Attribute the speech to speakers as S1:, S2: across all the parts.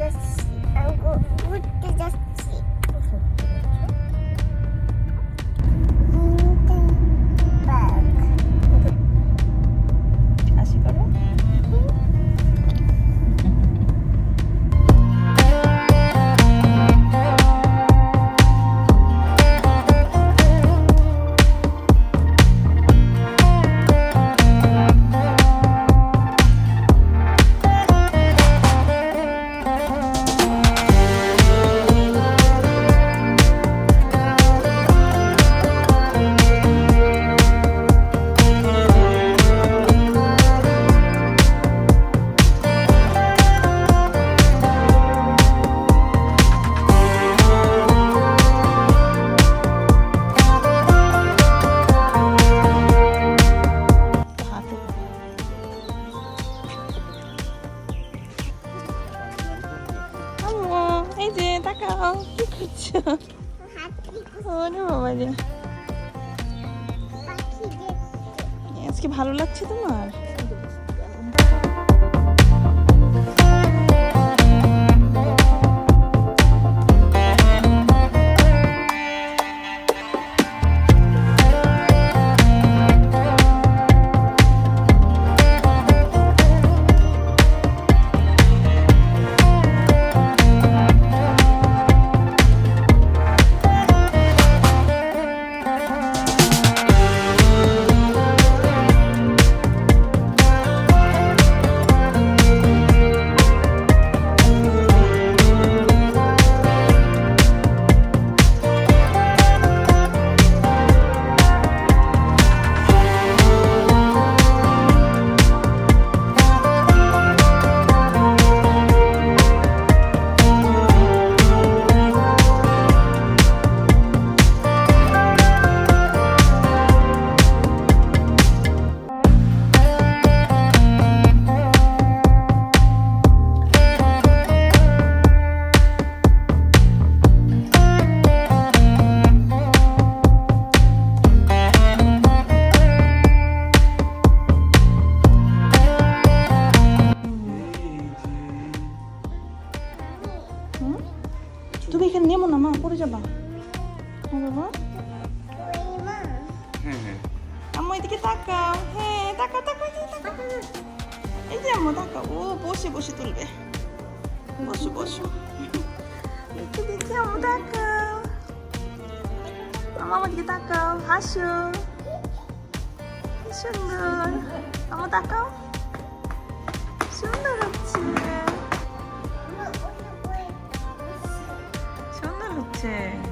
S1: যাচ্ছি আমি ঘু- ঘুরতে যাচ্ছি
S2: ভালো লাগছে তোমার? এখানে নেমো না মা পড়ে যাবা তাকাও হ্যাঁ তাকাও তাকাও এই যে আম্মু তাকাও ও বসে বসে তুলবে বসো বসো দেখি আম্মু তাকাও আমার তাকাও হাসো সুন্দর আম্মু তাকাও সুন্দর হচ্ছে সুন্দর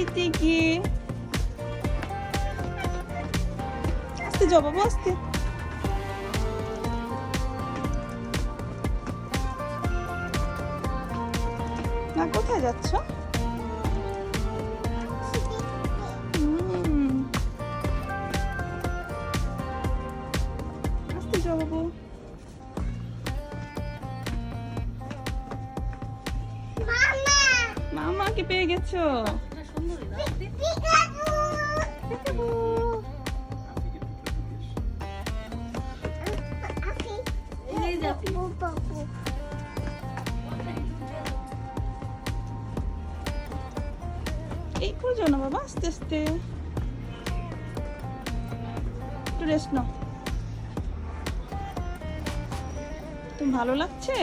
S2: টিকি টিকি আস্তে যাও বাবা আস্তে। না কোথায় যাচ্ছ। আস্তে যাও বাবু
S1: মামা
S2: মামাকে পেয়ে গেছো?
S1: এই
S2: করে যাও বাবা, আস্তে আস্তে। একটু রেস্ট নাও। তুমি ভালো লাগছে?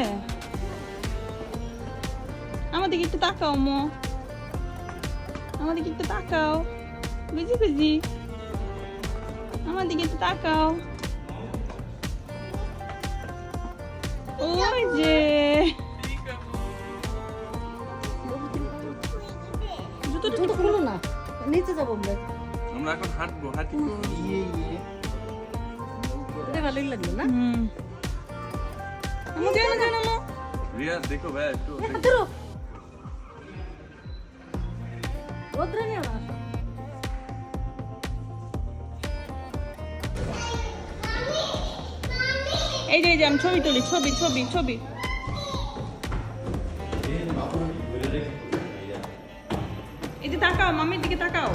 S2: আমাদেরকে একটু তাকাও, মো। আমাদেরকে একটু তাকাও। বুঝি বুঝি? আমার দিকে একটু তাকাও। ওই যে। জুতো
S3: জুতো খুলো না। নিচে যাব আমরা।
S4: আমরা এখন হাঁটবো হাঁটি। ইয়ে ইয়ে
S3: ভালোই লাগল না?
S2: হুম। আমু জানো জানো
S4: রিয়া দেখো ভাই একটু
S3: হাত রোদ্রে নিও না
S2: এই যে এই যে আমি ছবি তুলি ছবি ছবি ছবি এই যে তাকাও মামির দিকে তাকাও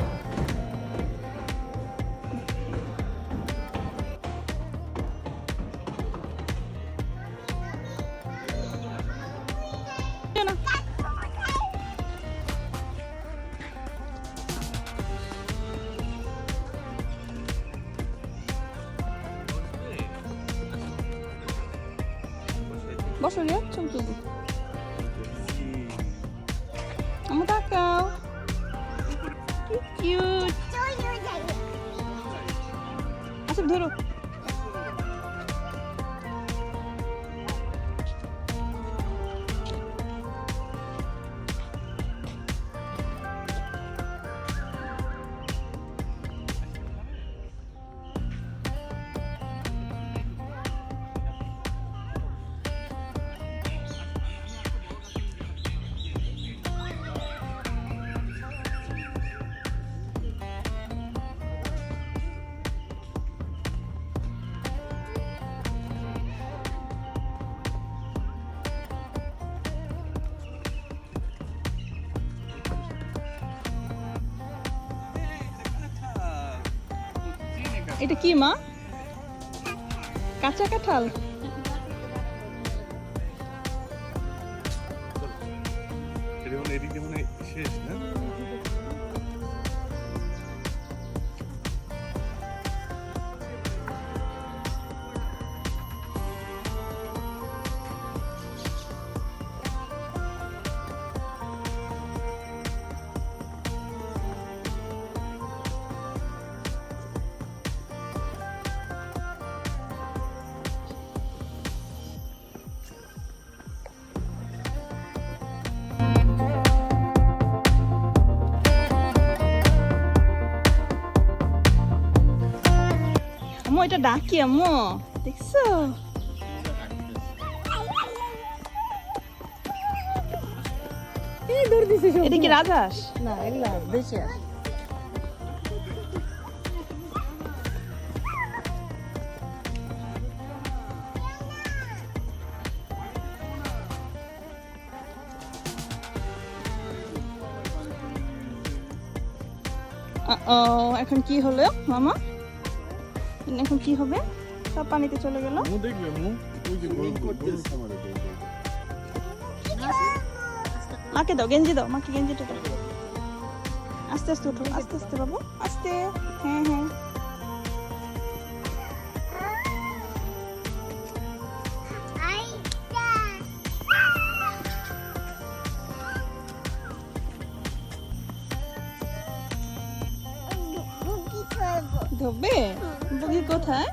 S2: Nasıl yapacağım çocuk? Ama. Cute. Nasıl bir? এটা কি মা? কাঁচা কাঁঠাল?
S4: এদিকে মনে শেষ না?
S2: আম্মু এটা ডাকি আম্মু দেখছ? এটা কি রাজহাঁস
S3: না এগুলা দেশে
S2: ও এখন কি হলো মামা? এখন কি হবে? সব পানিতে চলে গেল।
S4: দেখবে মু? ওই যে গরু করতেছে। আমাদের
S2: মাকে দাও গেঞ্জি দাও। মাকে গেঞ্জিটা দাও। আস্তে আস্তে উঠো। আস্তে আস্তে বাবু। আস্তে। হ্যাঁ হ্যাঁ। ধরবে? বুগি কোথায়?